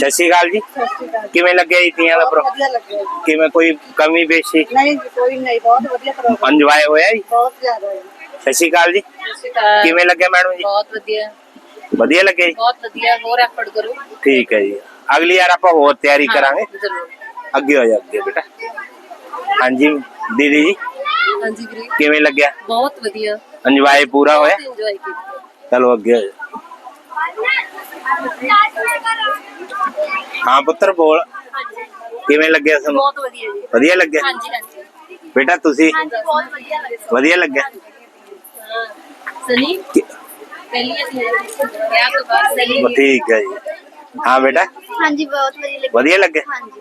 ਸਤਿ ਸ਼੍ਰੀ ਅਕਾਲ ਜੀ। ਸਤਿ ਸ਼੍ਰੀ ਅਕਾਲ ਕਿਵੇਂ ਲੱਗਿਆ ਜੀ ਤੀਆਂ ਦਾ ਬਹੁਤ ਪ੍ਰੋ ਵਧੀਆ ਲੱਗਿਆ ਜੀ। ਕਿਵੇਂ ਕੋਈ ਕਮੀ ਪੇਸ਼ੀ? ਨਹੀਂ ਜੀ, ਕੋਈ ਨਹੀਂ ਬਹੁਤ ਵਧੀਆ ਪ੍ਰੋਗਰਾਮ ਇੰਜੋਏ ਹੋਇਆ ਜੀ? ਬਹੁਤ ਜ਼ਿਆਦਾ ਜੀ ਸਤਿ ਸ਼੍ਰੀ ਅਕਾਲ ਜੀ। ਕਿਵੇਂ ਲੱਗਿਆ ਮੈਡਮ ਜੀ? ਬਹੁਤ ਵਧੀਆ। ਵਧੀਆ ਲੱਗਿਆ ਜੀ? ਬਹੁਤ ਵਧੀਆ ਹੋਰ ਐਫਰਟ ਕਰੋ। ਠੀਕ ਹੈ ਜੀ। ਅਗਲੀ ਵਾਰ ਆਪਾਂ ਹੋਰ ਤਿਆਰੀ ਕਰਾਂਗੇ। ਜ਼ਰੂਰ। ਅੱਗੇ ਹੋ ਜਾ ਅੱਗੇ ਬੇਟਾ। ਹਾਂਜੀ ਦੀਦੀ ਜੀ। ਹਾਂਜੀ ਵੀਰੇ। ਕਿਵੇਂ ਲੱਗਿਆ? ਬਹੁਤ ਵਧੀਆ। ਇੰਜੋਏ ਪੂਰਾ ਹੋਇਆ? ਇੰਜੋਏ ਕੀਤਾ। ਚਲੋ ਅੱਗੇ ਹੋ ਜਾ ਹਾਂ ਪੁੱਤਰ ਬੋਲ। ਕਿਵੇਂ ਲੱਗਿਆ ਤੁਹਾਨੂੰ? ਬਹੁਤ ਵਧੀਆ ਜੀ। ਵਧੀਆ ਲੱਗਿਆ? ਹਾਂਜੀ ਹਾਂਜੀ। ਬੇਟਾ ਤੁਸੀਂ? ਹਾਂਜੀ ਬਹੁਤ ਵਧੀਆ ਲੱਗਿਆ। ਵਧੀਆ ਲੱਗਿਆ? ਸਨੀ? ਕਿ- ਪਹਿਲੀ ਅਸੀਂ ਵਿਆਹ ਤੋਂ ਬਾਅਦ ਸਨੀ। ਠੀਕ ਹੈ ਜੀ। ਹਾਂ ਬੇਟਾ? ਹਾਂਜੀ ਬਹੁਤ ਵਧੀਆ ਲੱਗੀ ਵਧੀਆ ਲੱਗਿਆ? ਹਾਂਜੀ।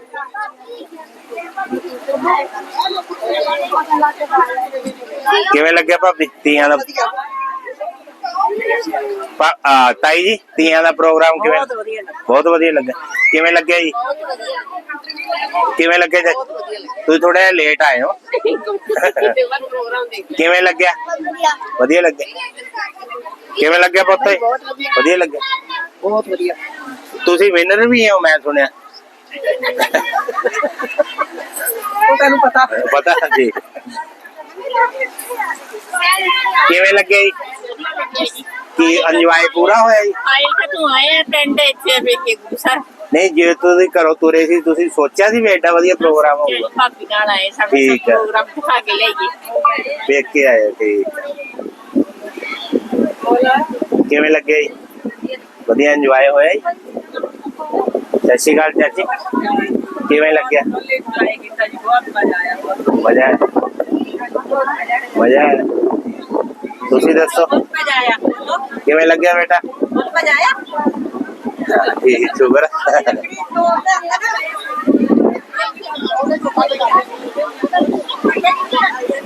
ਕਿਵੇਂ ਲੱਗਿਆ ਭਾਬੀ? ਤੀਆਂ ਦਾ? ਭਾ- ਆ, ਤਾਈ ਜੀ ਤੀਆਂ ਦਾ ਪ੍ਰੋਗਰਾਮ ਕਿਵੇਂ? ਬਹੁਤ ਵਧੀਆ ਲੱਗਿਆ ਬਹੁਤ ਵਧੀਆ ਲੱਗਾ। ਕਿਵੇਂ ਲੱਗਿਆ ਜੀ? ਕਿਵੇਂ ਲੱਗਿਆ ਜੀ? ਤੁਸੀਂ ਥੋੜਾ ਜਿਹਾ ਲੇਟ ਆਏ ਹੋ। ਕਿਵੇਂ ਲੱਗਿਆ? ਵਧੀਆ ਵਧੀਆ ਲੱਗਿਆ। ਕਿਵੇਂ ਲੱਗਿਆ ਪੁੱਤ? ਵਧੀਆ। ਲੱਗਿਆ। ਬਹੁਤ ਵਧੀਆ। ਤੁਸੀਂ ਵਿਨਰ ਵੀ ਹੋ ਮੈਂ ਸੁਣਿਆ। ਉਹ ਤੈਨੂੰ ਪਤਾ। ਪਤਾ ਜੀ? ਕਿਵੇਂ ਲੱਗਿਆ ਜੀ। ਕੀ ਇੰਜੋਏ ਪੂਰਾ ਹੋਇਆ ਜੀ ਆਏ ਤਾਂ ਤੂੰ ਆਏ ਪਿੰਡ ਇੱਥੇ ਵੇਖੇ ਗੁਸਰ ਨਹੀਂ ਜੇ ਤੁਸੀਂ ਘਰੋਂ ਤੁਰੇ ਸੀ ਤੁਸੀਂ ਸੋਚਿਆ ਸੀ ਵੀ ਐਡਾ ਵਧੀਆ ਪ੍ਰੋਗਰਾਮ ਹੋਊਗਾ ਭਾਬੀ ਨਾਲ ਆਏ ਸਾਡੇ ਠੀਕ ਹੈ। ਪ੍ਰੋਗਰਾਮ ਦਿਖਾ ਕੇ ਲਿਆਈਏ ਵੇਖ ਕੇ ਆਏ ਠੀਕ ਕਿਵੇਂ ਲੱਗਿਆ ਜੀ ਵਧੀਆ ਇੰਜੋਏ ਹੋਇਆ ਜੀ ਸਤਿ ਸ਼੍ਰੀ ਅਕਾਲ ਚਾਚੀ ਕਿਵੇਂ ਲੱਗਿਆ ਟਰਾਈ ਕੀਤਾ ਜੀ ਬਹੁਤ ਮਜ਼ਾ ਆਇਆ ਮਜ਼ਾ ਆਇਆ ਮਜ਼ਾ ਆਇਆ ਤੁਸੀਂ ਦੱਸੋ ਮਜ਼ਾ ਆਇਆ ਕਿਵੇਂ ਲੱਗਿਆ ਬੇਟਾ ਬਹੁਤ ਮਜ਼ਾ ਆਇਆ ਠੀਕ ਸ਼ੁਕਰ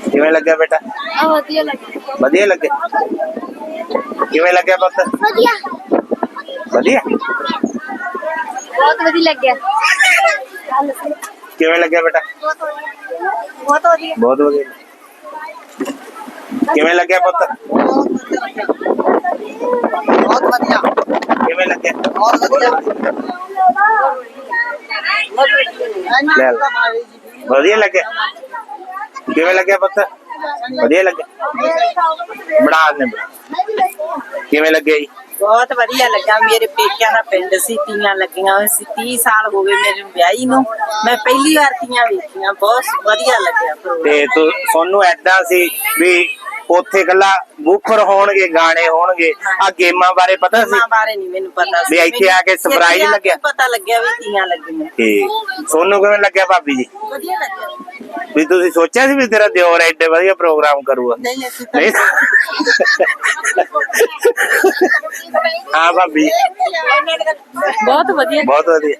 ਕਿਵੇਂ ਲੱਗਿਆ ਬੇਟਾ ਆ ਵਧੀਆ ਲੱਗਾ ਵਧੀਆ ਲੱਗਿਆ ਕਿਵੇਂ ਲੱਗਿਆ ਪੁੱਤ ਵਧੀਆ ਵਧੀਆ ਬਹੁਤ ਵਧੀਆ ਲੱਗਿਆ ਕਿਵੇਂ ਲੱਗਿਆ ਬੇਟਾ ਬਹੁਤ ਵਧੀਆ ਬਹੁਤ ਵਧੀਆ ਕਿਵੇਂ ਲੱਗਿਆ ਪੁੱਤ ਬਹੁਤ ਵਧੀਆ। ਕਿਵੇਂ ਲੱਗਿਆ ਬਹੁਤ ਵਧੀਆ। ਲੈ। ਵਧੀਆ ਲੱਗਿਆ ਕਿਵੇਂ ਲੱਗਿਆ ਪੁੱਤ? ਵਧੀਆ ਲੱਗਿਆ ਬਣਾ ਨੇ ਕਿਵੇਂ ਲੱਗਿਆ ਜੀ? ਬਹੁਤ ਵਧੀਆ ਲੱਗਾ। ਮੇਰੇ ਪੇਕਿਆਂ ਦਾ ਪਿੰਡ ਸੀ ਤੀਆਂ ਲੱਗੀਆਂ ਹੋਈਆਂ ਸੀ। 30 ਸਾਲ ਹੋ ਗਏ ਮੇਰੇ ਵਿਆਹੀ ਨੂੰ। ਮੈਂ ਪਹਿਲੀ ਵਾਰ ਤੀਆਂ ਵੇਖੀਆਂ। ਬਹੁਤ ਵਧੀਆ ਲੱਗਿਆ। ਪ੍ਰੋਗਰਾਮ ਤੇ ਤੂੰ ਤੁਹਾਨੂੰ ਐਦਾਂ ਸੀ ਵੀ ਉੱਥੇ ਕੱਲਾ ਬੁੱਖਰ ਹੋਣਗੇ ਗਾਣੇ ਹੋਣਗੇ। ਆ ਗੇਮਾਂ ਬਾਰੇ ਪਤਾ ਸੀ? ਬਾਰੇ ਨਹੀਂ ਮੈਨੂੰ ਪਤਾ ਵੀ ਇੱਥੇ ਆ ਕੇ ਕੇ ਲੱਗਿਆ? ਪਤਾ ਲੱਗਿਆ ਵੀ ਤੀਆਂ ਲੱਗੀਆਂ। ਠੀਕ ਤੁਹਾਨੂੰ ਕਿਵੇਂ ਲੱਗਿਆ ਭਾਬੀ ਜੀ? ਵਧੀਆ ਲੱਗਿਆ। ਵੀ ਤੁਸੀਂ ਸੋਚਿਆ ਸੀ ਵੀ ਤੇਰਾ ਦਿਓਰ ਐਡੇ ਵਧੀਆ ਪ੍ਰੋਗਰਾਮ ਕਰੂਗਾ? ਨਹੀਂ ਅਸੀਂ ਹਾਂ ਭਾਬੀ। ਬਹੁਤ ਵਧੀਆ। ਬਹੁਤ ਵਧੀਆ।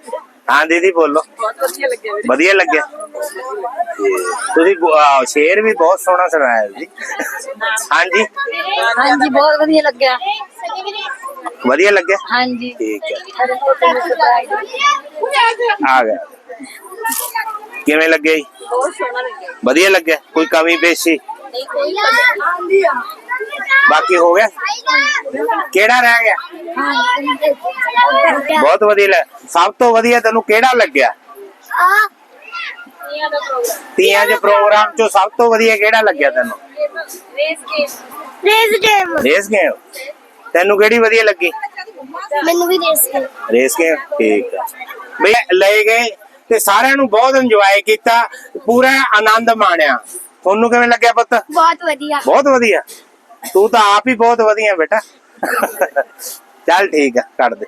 ਹਾਂ ਦੀਦੀ ਬੋਲੋ। ਬਹੁਤ ਵਧੀਆ ਲੱਗਿਆ ਵਧੀਆ ਲੱਗਿਆ। ਤੁਸੀਂ ਗੁ- ਆਹ, ਸ਼ੇਰ ਵੀ ਬਹੁਤ ਸੋਹਣਾ ਸੁਣਾਇਆ ਜੀ। ਹਾਂਜੀ? ਹਾਂਜੀ ਬਹੁਤ ਵਧੀਆ ਲੱਗਿਆ। ਵਧੀਆ ਲੱਗਿਆ? ਹਾਂਜੀ। ਠੀਕ ਹੈ। ਆ ਗਿਆ। ਕਿਵੇਂ ਲੱਗਿਆ ਜੀ? ਬਹੁਤ ਸੋਹਣਾ ਲੱਗਿਆ। ਵਧੀਆ ਲੱਗਿਆ? ਕੋਈ ਕਮੀ ਪੇਸ਼ੀ? ਨਹੀਂ ਕੋਈ ਕਮੀ ਬਾਕੀ ਹੋ ਗਿਆ? ਕਿਹੜਾ ਰਹਿ ਗਿਆ? ਬਹੁਤ ਵਧੀਆ ਲੱਗ ਸਭ ਤੋਂ ਵਧੀਆ ਤੈਨੂੰ ਕਿਹੜਾ ਲੱਗਿਆ ਆ ਨਹੀਂ ਦਾ ਪ੍ਰੋਗਰਾਮ ਤੀਆਂ ਦੇ ਪ੍ਰੋਗਰਾਮ। ਚੋਂ ਸਭ ਤੋਂ ਵਧੀਆ ਕਿਹੜਾ ਲੱਗਿਆ ਤੈਨੂੰ? Race game race game. Race game? ਤੈਨੂੰ ਕਿਹੜੀ ਵਧੀਆ ਲੱਗੀ? ਮੈਨੂੰ ਵੀ ਰੇਸ ਗੇਮ। Race game? ਠੀਕ ਹੈ ਬਈ ਲਏ ਗਏ ਤੇ ਸਾਰਿਆਂ ਨੂੰ ਬਹੁਤ ਇੰਜੋਏ ਕੀਤਾ ਪੂਰਾ ਆਨੰਦ ਮਾਣਿਆ। ਤੁਹਾਨੂੰ ਕਿਵੇਂ ਲੱਗਿਆ ਪੁੱਤ? ਬਹੁਤ ਵਧੀਆ। ਬਹੁਤ ਵਧੀਆ। ਤੂੰ ਤਾਂ ਆਪ ਹੀ ਬਹੁਤ ਵਧੀਆ ਬੇਟਾ। ਚੱਲ ਠੀਕ ਹੈ ਕੱਢ ਦੇ।